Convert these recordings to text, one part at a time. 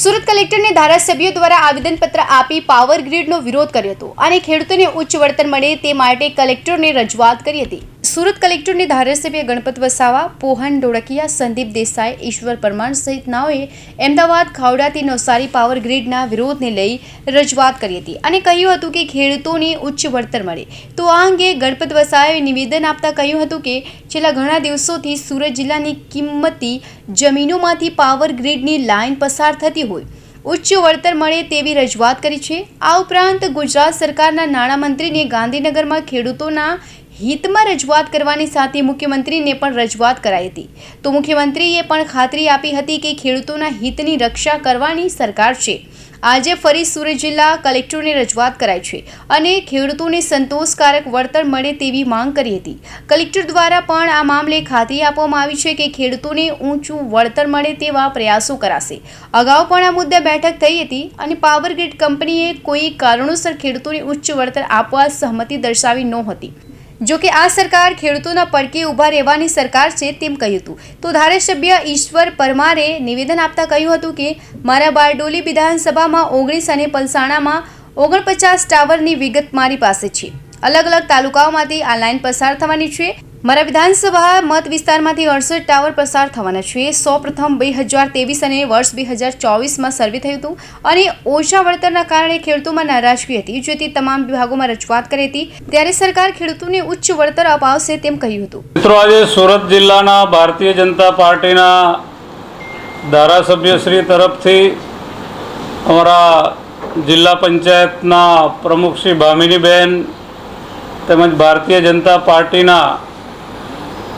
સુરત કલેક્ટરને ધારાસભ્યો દ્વારા આવેદનપત્ર આપી પાવર ગ્રીડનો વિરોધ કર્યો હતો અને ખેડૂતોને ઉચ્ચ વળતર મળે તે માટે કલેક્ટરને રજૂઆત કરી હતી. સુરત કલેક્ટરની ધારાસભ્ય ગણપત વસાવા, પોહન ડોળકિયા, સંદીપ દેસાઈ, ઈશ્વર પરમાર સહિતનાઓએ અમદાવાદ ખાવડાથી નવસારી પાવર ગ્રીડના વિરોધને લઈ રજૂઆત કરી હતી અને કહ્યું હતું કે ખેડૂતોને ઉચ્ચ વળતર મળે. તો આ અંગે ગણપત વસાવાએ નિવેદન આપતા કહ્યું હતું કે છેલ્લા ઘણા દિવસોથી સુરત જિલ્લાની કિંમતી જમીનોમાંથી પાવર ગ્રીડની લાઇન પસાર થતી હોય. ઉચ્ચ વળતર મળે તેવી રજૂઆત કરી છે. આ ઉપરાંત ગુજરાત સરકારના નાણામંત્રીને ગાંધીનગરમાં ખેડૂતોના હિતમાં રજૂઆત કરવાની સાથે મુખ્યમંત્રીને પણ રજૂઆત કરાઈ હતી. તો મુખ્યમંત્રીએ પણ ખાતરી આપી હતી કે ખેડૂતોના હિતની રક્ષા કરવાની સરકાર છે. આજે ફરી સુરત જિલ્લા કલેક્ટરને રજૂઆત કરાઈ છે અને ખેડૂતોને સંતોષકારક વળતર મળે તેવી માંગ કરી હતી. કલેક્ટર દ્વારા પણ આ મામલે ખાતરી આપવામાં આવી છે કે ખેડૂતોને ઊંચું વળતર મળે તેવા પ્રયાસો કરાશે. અગાઉ પણ આ મુદ્દે બેઠક થઈ હતી અને પાવર કંપનીએ કોઈ કારણોસર ખેડૂતોને ઉચ્ચ વળતર આપવા સહમતિ દર્શાવી નહોતી. જો કે આ સરકાર ખેડૂતોના પડકે ઊભા રહેવાની સરકાર છે તેમ કહ્યું હતું. તો ધારાસભ્ય ઈશ્વર પરમારે નિવેદન આપતા કહ્યું હતું કે, મારા બારડોલી વિધાનસભામાં ઓગણીસ અને પલસાણામાં ઓગણપચાસ ટાવરની વિગત મારી પાસે છે. અલગ અલગ તાલુકાઓમાંથી આ લાઇન પસાર થવાની છે. મારા વિધાનસભા મત વિસ્તારમાંથી અડસઠ ટાવર પસાર થવાના છે. સૌ પ્રથમ બે હજાર ત્રેવીસ અને વર્ષ બે હજાર ચોવીસમાં સર્વે થયું હતું અને ઓછા વળતરના કારણે ખેડૂતોમાં નારાજગી હતી. જેથી તમામ વિભાગોમાં રજૂઆત કરી હતી. ત્યારે સરકાર ખેડૂતોને ઉચ્ચ વળતર અપાવશે તેમ કહ્યું હતું. મિત્રો, આજે સુરત જિલ્લાના ભારતીય જનતા પાર્ટીના ધારાસભ્યશ્રી તરફથી અમારા જિલ્લા પંચાયતના પ્રમુખ શ્રી ભામિનીબેન તેમજ ભારતીય જનતા પાર્ટીના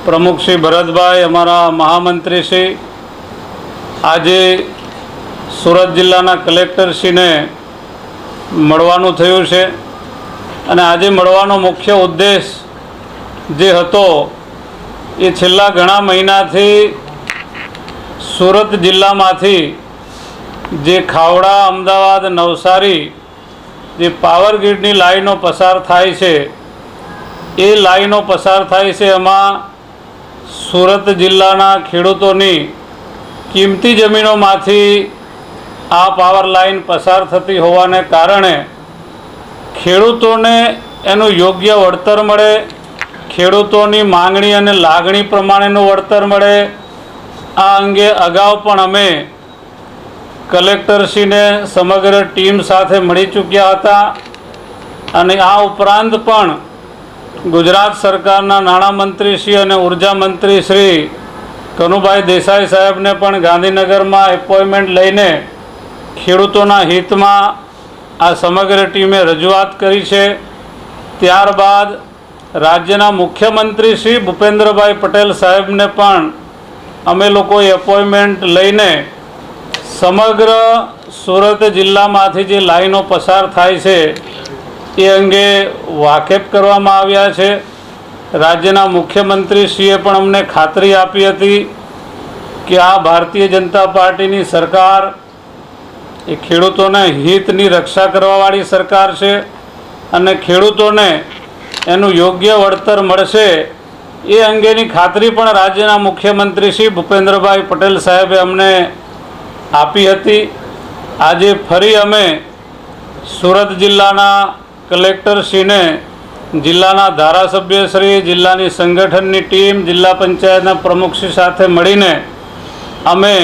પ્રમુખ શ્રી ભરતભાઈ, અમારા મહામંત્રી શ્રી, આજે સુરત જિલ્લાના કલેક્ટરશ્રીને મળવાનું થયું છે. અને આજે મળવાનો મુખ્ય ઉદ્દેશ જે હતો, એ છેલ્લા ઘણા મહિનાથી સુરત જિલ્લામાંથી જે ખાવડા, અમદાવાદ, નવસારી જે પાવર ગ્રીડની લાઈનો પસાર થાય છે, એ લાઈનો પસાર થાય છે, એમાં સુરત જિલ્લાના ખેડૂતોની કિંમતી જમીનોમાંથી આ પાવર લાઇન પસાર થતી હોવાને કારણે ખેડૂતોને એનું યોગ્ય વળતર મળે, ખેડૂતોની માંગણી અને લાગણી પ્રમાણેનું વળતર મળે. આ અંગે અગાઉ પણ અમે કલેક્ટરશ્રીને સમગ્ર ટીમ સાથે મળી ચૂક્યા હતા અને આ ઉપરાંત પણ ગુજરાત સરકારના નાણામંત્રી શ્રી અને ઊર્જા મંત્રી શ્રી કનુભાઈ દેસાઈ સાહેબને પણ ગાંધીનગરમાં એપોઇન્ટમેન્ટ લઈને ખેડૂતોના હિતમાં આ સમગ્ર ટીમે રજૂઆત કરી છે. ત્યારબાદ રાજ્યના મુખ્યમંત્રી શ્રી ભૂપેન્દ્રભાઈ પટેલ સાહેબને પણ અમે લોકોએ એપોઇન્ટમેન્ટ લઈને સમગ્ર સુરત જિલ્લામાંથી જે લાઈનો પસાર થાય છે એ અંગે વાકેફ કરવામાં આવ્યા છે. રાજ્યના મુખ્યમંત્રીશ્રીએ પણ અમને ખાતરી આપી હતી કે આ ભારતીય જનતા પાર્ટીની સરકાર એ ખેડૂતોના હિતની રક્ષા કરવાવાળી સરકાર છે અને ખેડૂતોને એનું યોગ્ય વળતર મળશે એ અંગેની ખાતરી પણ રાજ્યના મુખ્યમંત્રી શ્રી ભૂપેન્દ્રભાઈ પટેલ સાહેબે અમને આપી હતી. આજે ફરી અમે સુરત જિલ્લાના કલેક્ટરશ્રીને જિલ્લાના ધારાસભ્યશ્રી જિલ્લાની સંગઠનની ટીમ, જિલ્લા પંચાયતના પ્રમુખશ્રી સાથે મળીને અમે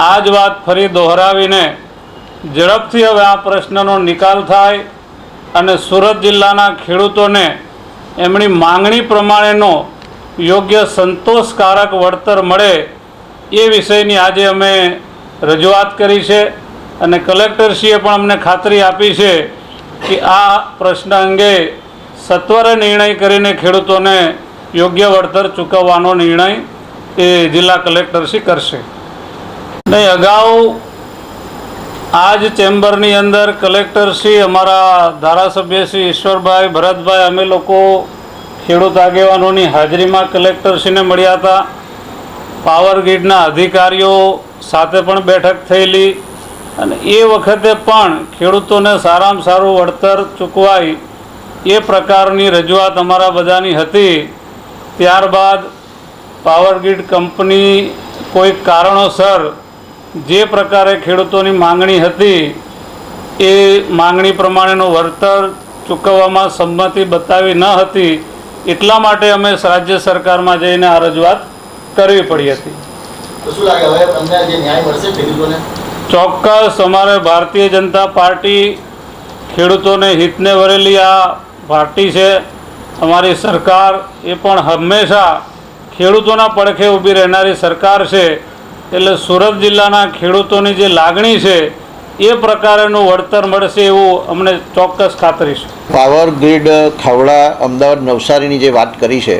આ જ વાત ફરી દોહરાવીને ઝડપથી હવે આ પ્રશ્નનો નિકાલ થાય અને સુરત જિલ્લાના ખેડૂતોને એમની માંગણી પ્રમાણેનો યોગ્ય સંતોષકારક વળતર મળે એ વિષયની આજે અમે રજૂઆત કરી છે અને કલેક્ટરશ્રીએ પણ અમને ખાતરી આપી છે કે આ પ્રશ્ન અંગે સત્વરે નિર્ણય કરીને ખેડૂતોને યોગ્ય વળતર ચૂકવવાનો નિર્ણય એ જિલ્લા કલેક્ટરશ્રી કરશે. નહીં અગાઉ આ જ ચેમ્બરની અંદર કલેક્ટરશ્રી અમારા ધારાસભ્ય શ્રી ઈશ્વરભાઈ, ભરતભાઈ, અમે લોકો ખેડૂત આગેવાનોની હાજરીમાં કલેક્ટરશ્રીને મળ્યા હતા. પાવર ગ્રીડના અધિકારીઓ સાથે પણ બેઠક થયેલી. અને એ વખતે પણ ખેડૂતોને સારામાં સારું વળતર ચૂકવાય એ પ્રકારની રજૂઆત અમારા બધાની હતી. ત્યારબાદ પાવર ગ્રીડ કંપની કોઈ કારણોસર જે પ્રકારે ખેડૂતોની માંગણી હતી એ માંગણી પ્રમાણેનું વળતર ચૂકવવામાં સંમતિ બતાવી ન હતી. એટલા માટે અમે રાજ્ય સરકારમાં જઈને આ રજૂઆત કરવી પડી હતી. શું લાગે? હવે તમને જે ન્યાય મળશે ખેડૂતોને? ચોક્કસ અમારે ભારતીય જનતા પાર્ટી ખેડૂતોને હિતને વરેલી આ પાર્ટી છે. અમારી સરકાર એ પણ હંમેશા ખેડૂતોના પડખે ઊભી રહેનારી સરકાર છે. એટલે સુરત જિલ્લાના ખેડૂતોની જે લાગણી છે, એ પ્રકારેનું વળતર મળશે એવું અમને ચોક્કસ ખાતરી છે. પાવર ગ્રીડ ખાવડા અમદાવાદ નવસારીની જે વાત કરી છે,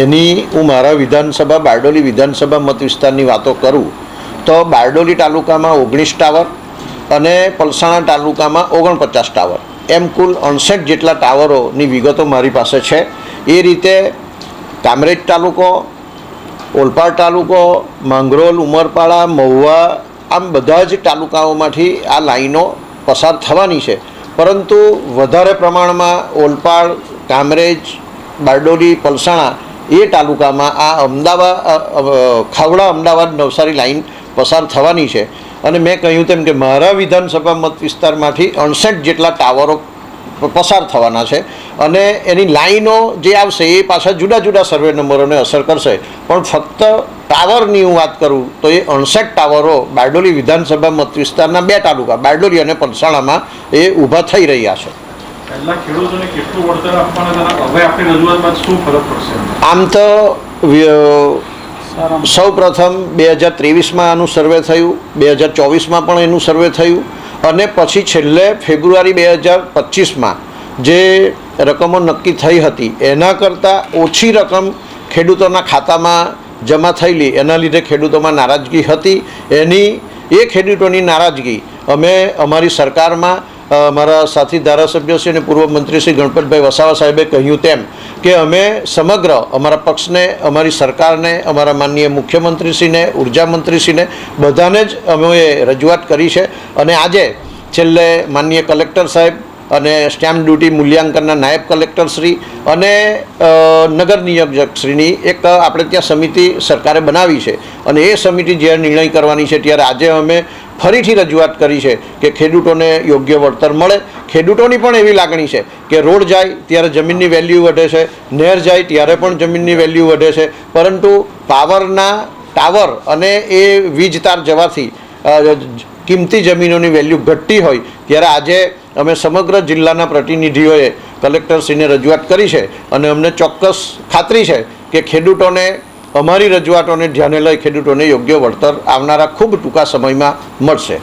એની હું મારા વિધાનસભા, બારડોલી વિધાનસભા મત વિસ્તારની વાતો કરું તો બારડોલી તાલુકામાં ઓગણીસ ટાવર અને પલસાણા તાલુકામાં ઓગણપચાસ ટાવર. એમ કુલ અણસઠ જેટલા ટાવરોની વિગતો મારી પાસે છે. એ રીતે કામરેજ તાલુકો, ઓલપાડ તાલુકો, માંગરોલ, ઉમરપાડા, મહુવા, આમ બધા જ તાલુકાઓમાંથી આ લાઈનો પસાર થવાની છે. પરંતુ વધારે પ્રમાણમાં ઓલપાડ, કામરેજ, બારડોલી, પલસાણા એ તાલુકામાં આ અમદાવાદ ખાવડા અમદાવાદ નવસારી લાઈન પસાર થવાની છે. અને મેં કહ્યું તેમ કે મારા વિધાનસભા મત વિસ્તારમાંથી અણસઠ જેટલા ટાવરો પસાર થવાના છે અને એની લાઈનો જે આવશે એ પાછા જુદા જુદા સર્વે નંબરોને અસર કરશે. પણ ફક્ત ટાવરની હું વાત કરું તો એ અણસઠ ટાવરો બારડોલી વિધાનસભા મત વિસ્તારના બે તાલુકા બારડોલી અને પલસાણામાં એ ઊભા થઈ રહ્યા છે. આમ તો સૌ પ્રથમ બે હજાર ત્રેવીસમાં આનું સર્વે થયું, બે હજાર ચોવીસમાં પણ એનું સર્વે થયું, અને પછી છેલ્લે ફેબ્રુઆરી બે હજાર પચીસમાં જે રકમો નક્કી થઈ હતી, એના કરતાં ઓછી રકમ ખેડૂતોના ખાતામાં જમા થયેલી, એના લીધે ખેડૂતોમાં નારાજગી હતી. એની, એ ખેડૂતોની નારાજગી અમે અમારી સરકારમાં અ, અમારા સાથી ધારાસભ્ય શ્રી અને પૂર્વ મંત્રી શ્રી ગણપતભાઈ વસાવા સાહેબે કહ્યું તેમ કે અમે સમગ્ર અમારા પક્ષને અમારી સરકારને અમારા માનનીય મુખ્યમંત્રીશ્રીને ઊર્જા મંત્રીશ્રીને બધાને જ અમે રજૂઆત કરી છે. અને આજે છેલ્લે માનનીય કલેક્ટર સાહેબ અને સ્ટેમ્પ ડ્યુટી મૂલ્યાંકનના નાયબ કલેક્ટર શ્રી અને નગર નિયોજકશ્રીની એક આપણે ત્યાં સમિતિ સરકારે બનાવી છે. અને એ સમિતિ જ્યારે નિર્ણય કરવાની છે ત્યારે આજે અમે ફરીથી રજૂઆત કરી છે કે ખેડૂતોને યોગ્ય વળતર મળે. ખેડૂતોની પણ એવી લાગણી છે કે રોડ જાય ત્યારે જમીનની વેલ્યુ વધે છે નહેર જાય ત્યારે પણ જમીનની વેલ્યુ વધે છે. પરંતુ પાવરના ટાવર અને એ વીજ તાર જવાથી કિંમતી જમીનોની વેલ્યુ ઘટતી હોય ત્યારે આજે અમે સમગ્ર જિલ્લાના પ્રતિનિધિઓએ કલેક્ટરશ્રીને રજૂઆત કરી છે અને અમને ચોક્કસ ખાતરી છે કે ખેડૂતોને અમારી રજૂઆતોને ધ્યાને લઈ ખેડૂતોને યોગ્ય વળતર આવનારા ખૂબ ટૂંકા સમયમાં મળશે.